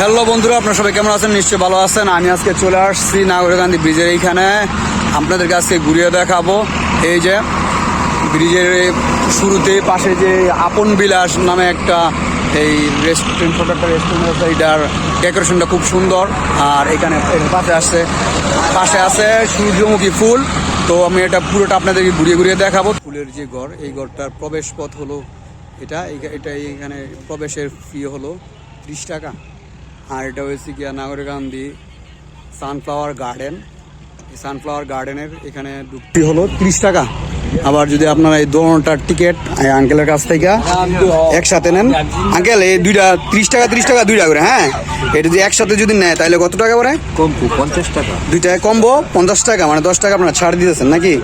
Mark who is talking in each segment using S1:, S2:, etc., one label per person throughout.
S1: Hello বন্ধুরা, আপনারা সবাই কেমন আছেন? নিশ্চয়ই ভালো আছেন। আমি আজকে চলে আসছি নাগরকান্দি ব্রিজের এইখানে। আপনাদেরকে আজকে ঘুরিয়ে দেখাবো। এই যে ব্রিজের শুরুতে পাশে যে আপন বিলাস নামে একটা এই রেস্টুরেন্ট ছোট একটা রেস্টুরেন্ট আছে, এটার ডেকোরেশনটা খুব সুন্দর। আর এখানে পাশে আছে পাশে আছে সূর্যমুখী ফুল। তো আমি এটা পুরোটা আপনাদেরকে ঘুরিয়ে ঘুরিয়ে দেখাবো। ফুলের যে ঘর, এই ঘরটার প্রবেশ পথ হলো এটা। এটা এখানে প্রবেশের ফি হলো ত্রিশ টাকা। আর এটা হয়েছে গিয়া নাগরকান্দি সানফ্লাওয়ার গার্ডেন সানফ্লাওয়ার গার্ডেনের এখানে ঢুকতে হলো ত্রিশ টাকা। আবার যদি আপনারা এই দোনোটার টিকিট আঙ্কেলের কাছ থেকে একসাথে নেন। আঙ্কেল এই দুইটা ত্রিশ টাকা ত্রিশ টাকা দুইটা করে হ্যাঁ? এটা যদি একসাথে যদি নেয় তাহলে কত টাকা করে
S2: কম পঞ্চাশ টাকা।
S1: দুইটায় কমবো পঞ্চাশ টাকা মানে দশ টাকা আপনারা ছাড় দিতেছেন নাকি?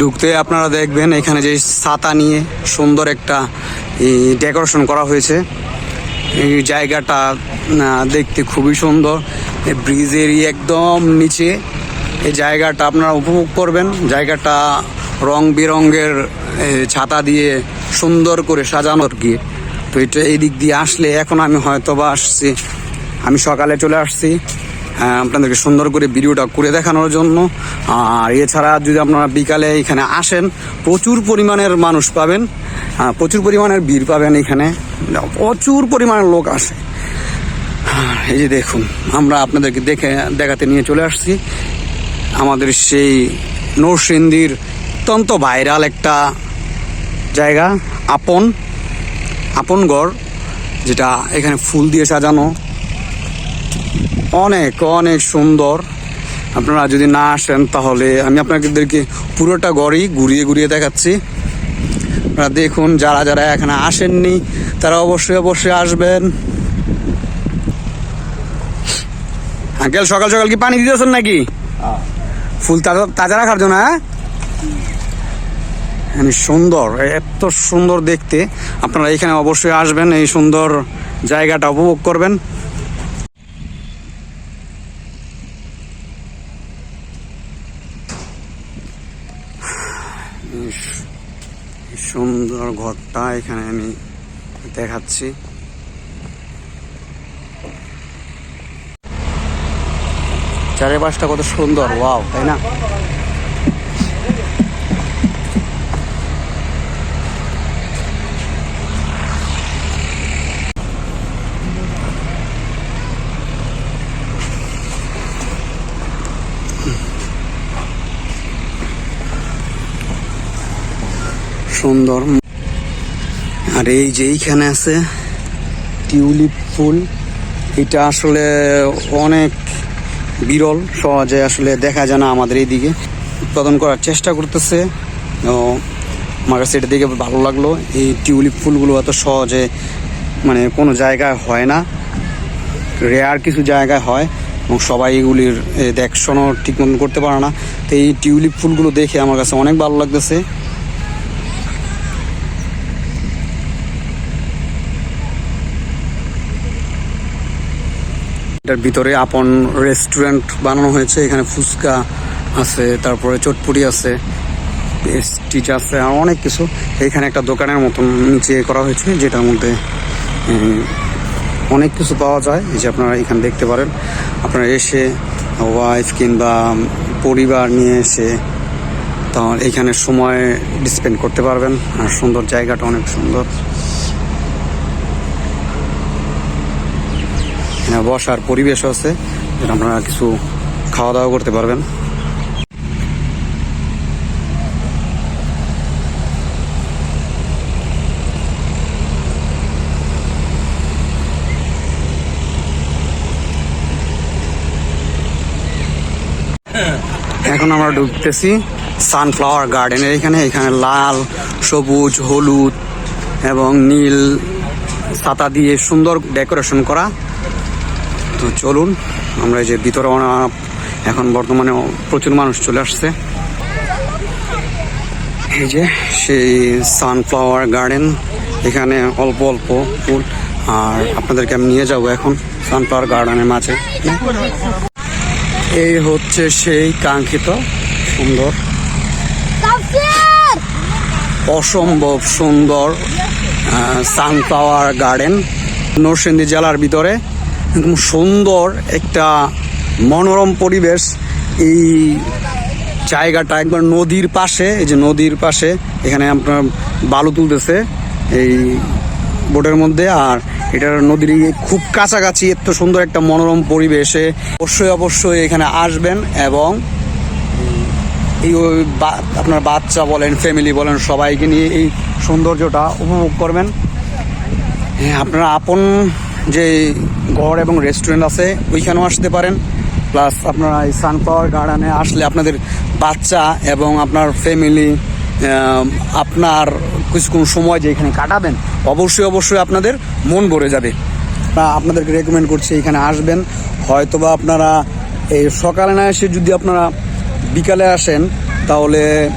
S1: ঢুকতে আপনারা দেখবেন এখানে যে ছাতা নিয়ে সুন্দর একটা ডেকোরেশন করা হয়েছে। এই জায়গাটা দেখতে খুবই সুন্দর। এই ব্রিজের একদম নিচে এই জায়গাটা আপনারা উপভোগ করবেন। জায়গাটা রং বেরঙের ছাতা দিয়ে সুন্দর করে সাজানোর গিয়ে তো এটা এই দিক দিয়ে আসলে এখন আমি হয়তো বা আসছি। আমি সকালে চলে আসছি। আপনাদেরকে সুন্দর করে ভিডিওটা করে দেখানোর জন্য। আর এছাড়া যদি আপনারা বিকালে এখানে আসেন, প্রচুর পরিমাণের মানুষ পাবেন প্রচুর পরিমাণের ভিড় পাবেন এখানে। প্রচুর পরিমাণের লোক আসে। এই যে দেখুন, আমরা আপনাদেরকে দেখে, দেখাতে নিয়ে চলে আসছি। আমাদের সেই নরসিংদীর অত্যন্ত ভাইরাল একটা জায়গা, আপন, আপনগড়, যেটা এখানে ফুল দিয়ে সাজানো। অনেক অনেক সুন্দর। আপনারা যদি না আসেন তাহলে আমি আপনাদেরকে পুরোটা গড়ই ঘুরিয়ে ঘুরিয়ে দেখাচ্ছি। আপনারা দেখুন, যারা যারা এখানে আসেননি, তারা অবশ্যই অবশ্যই আসবেন। আঙ্কেল, সকাল সকাল কি পানি দিতেছেন নাকি? ফুল তাজা তাজা রাখার জন্য হ্যাঁ? সুন্দর, এত সুন্দর দেখতে। আপনারা এখানে অবশ্যই আসবেন, এই সুন্দর জায়গাটা উপভোগ করবেন এই সু- এই সুন্দর ঘরটা এখানে আমি দেখাচ্ছি। চারিপাশটা কত সুন্দর ওয়াও তাই না? সুন্দর। আর এই যে এইখানে আছে টিউলিপ ফুল এটা আসলে অনেক বিরল সহজে আসলে দেখা যায় না আমাদের এইদিকে। উৎপাদন করার চেষ্টা করতেছে। আমার কাছে এটা দেখে ভালো লাগল। এই টিউলিপ ফুলগুলো এত সহজে মানে কোনো জায়গায় হয় না। রেয়ার কিছু জায়গায় হয় এবং সবাই এগুলির এ, দেখশনও ঠিক মতন করতে পারে না। তো এই টিউলিপ ফুলগুলো দেখে আমার কাছে অনেক ভালো লাগতেছে। এটার ভিতরে আপন রেস্টুরেন্ট বানানো হয়েছে, এখানে ফুচকা আছে, তারপরে চটপুরি আছে স্টিচ আছে, আর অনেক কিছু। এখানে একটা দোকানের মতন নিচে করা হয়েছে, যেটার মধ্যে অনেক কিছু পাওয়া যায়। এই যে আপনারা এখানে দেখতে পারেন, আপনারা এসে ওয়াইফ কিংবা পরিবার নিয়ে এসে তখন এইখানে সময় স্পেন্ড করতে পারবেন, আর সুন্দর জায়গাটা অনেক সুন্দর। বসার পরিবেশ আছে আপনারা কিছু খাওয়া দাওয়া করতে পারবেন। এখন আমরা ঢুকতেছি সানফ্লাওয়ার গার্ডেনের এখানে। এখানে লাল, সবুজ, হলুদ এবং নীল ছাতা দিয়ে সুন্দর ডেকোরেশন করা। তো চলুন, আমরা এই যে অনা- এখন বর্তমানে প্রচুর মানুষ চলে আসছে। এই যে সেই সানফ্লাওয়ার গার্ডেন এখানে অল্প অল্প ফুল। আর আপনাদেরকে আমি নিয়ে যাব এখন সানফ্লাওয়ার গার্ডেনের মাঝে। এই হচ্ছে সেই কাঙ্ক্ষিত সুন্দর, অসম্ভব সুন্দর সানফ্লাওয়ার গার্ডেন নরসিংদী জেলার ভিতরে একদম সুন্দর একটা মনোরম পরিবেশ। এই জায়গাটা একবার নদীর পাশে, এই যে নদীর পাশে, এখানে আপনার বালু তুলতেছে এই বোটের মধ্যে। আর এটার নদীর খুব কাছাকাছি এত সুন্দর একটা মনোরম পরিবেশে অবশ্যই অবশ্যই এখানে আসবেন এবং এই আপনার বাচ্চা বলেন ফ্যামিলি বলেন, সবাইকে নিয়ে এই সৌন্দর্যটা উপভোগ করবেন। হ্যাঁ আপনারা আপন যে ঘর এবং রেস্টুরেন্ট আছে, ওইখানেও আসতে পারেন। প্লাস আপনারা এই সানফ্লাওয়ার গার্ডেনে আসলে আপনাদের বাচ্চা এবং আপনার ফ্যামিলি আপনার কিছুক্ষণ সময় যে এখানে কাটাবেন, অবশ্যই অবশ্যই আপনাদের মন ভরে যাবে। আপনাদেরকে রেকমেন্ড করছি, এখানে আসবেন। হয়তোবা আপনারা এই সকালে না এসে যদি আপনারা বিকালে আসেন, তাহলে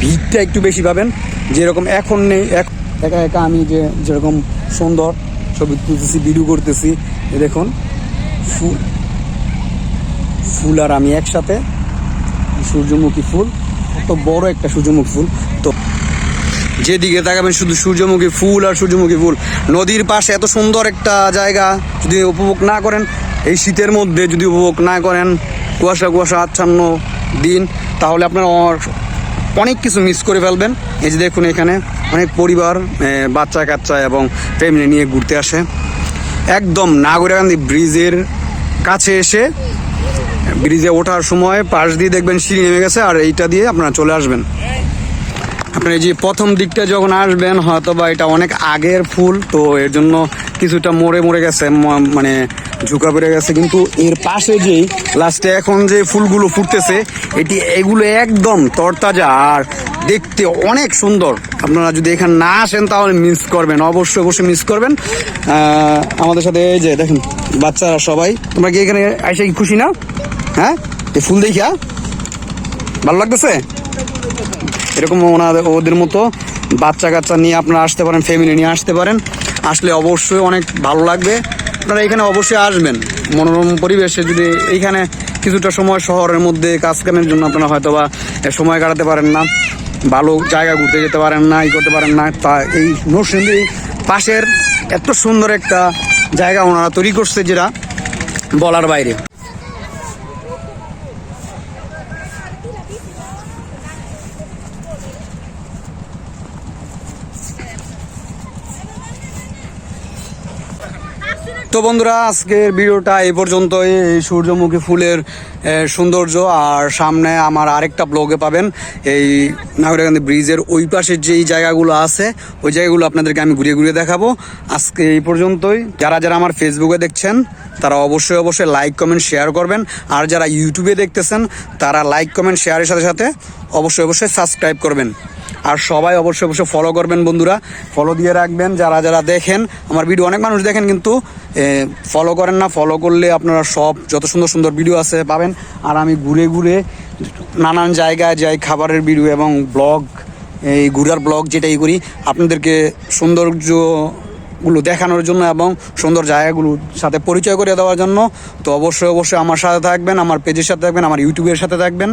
S1: ভিড়টা একটু বেশি পাবেন। যেরকম এখন নেই, এক- একা একা আমি যে যেরকম সুন্দর ছবি তুলতেছি ভিডিও করতেছি। দেখুন, ফুল। ফুল আর আমি একসাথে। সূর্যমুখী ফুল। কত বড় একটা সূর্যমুখী ফুল। তো যেদিকে তাকাবেন, শুধু সূর্যমুখী ফুল আর সূর্যমুখী ফুল। নদীর পাশে এত সুন্দর একটা জায়গা, যদি উপভোগ না করেন, এই শীতের মধ্যে যদি উপভোগ না করেন, কুয়াশা কুয়াশা আচ্ছন্ন দিন, তাহলে আপনারা অনেক কিছু মিস করে ফেলবেন। এই যে দেখুন এখানে অনেক পরিবার বাচ্চা কাচ্চা এবং ফ্যামিলি নিয়ে ঘুরতে আসে। একদম নাগরিকান্দি ব্রিজের কাছে এসে ব্রিজে ওঠার সময় পাশ দিয়ে দেখবেন সিঁড়ি নেমে গেছে আর এইটা দিয়ে আপনারা চলে আসবেন। আপনার যে প্রথম দিকটা যখন আসবেন হয়তো বা এটা অনেক আগের ফুল, তো এর জন্য কিছুটা মরে মরে গেছে মানে ঝুঁকা পড়ে গেছে। কিন্তু এর পাশে যেই লাস্টে এখন যে ফুলগুলো ফুটতেছে, এটি, এগুলো একদম তরতাজা আর দেখতে অনেক সুন্দর। আপনারা যদি এখানে না আসেন, তাহলে মিস করবেন, অবশ্যই অবশ্যই মিস করবেন। আমাদের সাথে এই যে দেখেন, বাচ্চারা সবাই। তোমরা কি এখানে আইসা কি খুশি না? হ্যাঁ? এই ফুল দেখা ভালো লাগতেছে? এরকম ওনাদের, ওদের মতো বাচ্চা কাচ্চা নিয়ে আপনারা আসতে পারেন ফ্যামিলি নিয়ে আসতে পারেন। আসলে অবশ্যই অনেক ভালো লাগবে। আপনারা এখানে অবশ্যই আসবেন। মনোরম পরিবেশে যদি এইখানে কিছুটা সময় শহরের মধ্যে কাজ কামের জন্য আপনারা হয়তো বা সময় কাটাতে পারেন না, ভালো জায়গা ঘুরতে যেতে পারেন না, ই করতে পারেন না, তা এই নরসিংদী পাশের এত সুন্দর একটা জায়গা ওনারা তৈরি করছে যেটা বলার বাইরে। তো বন্ধুরা, আজকের ভিডিওটা এই পর্যন্তই। এই সূর্যমুখী ফুলের সৌন্দর্য আর সামনে আমার আরেকটা ব্লগে পাবেন। এই নাগরিকান্দি ব্রিজের ওই পাশের যেই জায়গাগুলো আছে, ওই জায়গাগুলো আপনাদেরকে আমি ঘুরিয়ে ঘুরিয়ে দেখাবো। আজকে এই পর্যন্তই। যারা যারা আমার ফেসবুকে দেখছেন, তারা অবশ্যই অবশ্যই লাইক কমেন্ট শেয়ার করবেন। আর যারা ইউটিউবে দেখতেছেন, তারা লাইক কমেন্ট শেয়ারের সাথে সাথে অবশ্যই অবশ্যই সাবস্ক্রাইব করবেন। আর সবাই অবশ্যই অবশ্যই ফলো করবেন বন্ধুরা। ফলো দিয়ে রাখবেন, যারা যারা দেখেন, আমার ভিডিও অনেক মানুষ দেখেন কিন্তু ফলো করেন না ফলো করলে আপনারা সব যত সুন্দর সুন্দর ভিডিও আছে পাবেন। আর আমি ঘুরে ঘুরে নানান জায়গায় যাই খাবারের ভিডিও এবং ব্লগ এই ঘুরার ব্লগ যেটাই করি, আপনাদেরকে সৌন্দর্যগুলো দেখানোর জন্য এবং সুন্দর জায়গাগুলোর সাথে পরিচয় করে দেওয়ার জন্য। তো অবশ্যই অবশ্যই আমার সাথে থাকবেন, আমার পেজের সাথে থাকবেন, আমার ইউটিউবের সাথে থাকবেন।